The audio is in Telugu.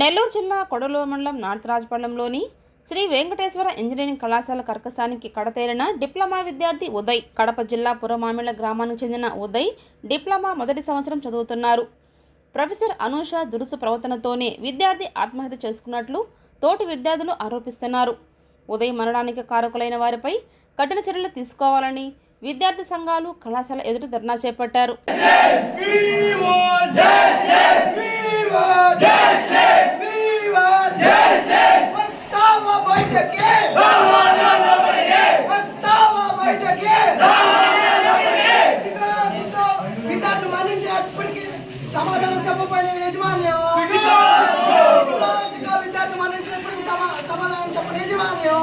నెల్లూరు జిల్లా కొడలూరు మండలం నార్త్ రాజపాలెంలోని శ్రీ వెంకటేశ్వర ఇంజనీరింగ్ కళాశాల కర్కశానికి కడతేరిన డిప్లొమా విద్యార్థి ఉదయ్ కడప జిల్లా పురమామిళ గ్రామానికి చెందిన ఉదయ్ డిప్లొమా మొదటి సంవత్సరం చదువుతున్నారు. ప్రొఫెసర్ అనూష దురుసు ప్రవర్తనతోనే విద్యార్థి ఆత్మహత్య చేసుకున్నట్లు తోటి విద్యార్థులు ఆరోపిస్తున్నారు. ఉదయ్ మరణానికి కారకులైన వారిపై కఠిన చర్యలు తీసుకోవాలని విద్యార్థి సంఘాలు కళాశాల ఎదుట ధర్నా చేపట్టారు. సమాధానం చెప్పబోయే యజమాన్యం. విద్యార్థి మరణించినప్పటికీ సమాధానం చెప్పని యజమాన్యం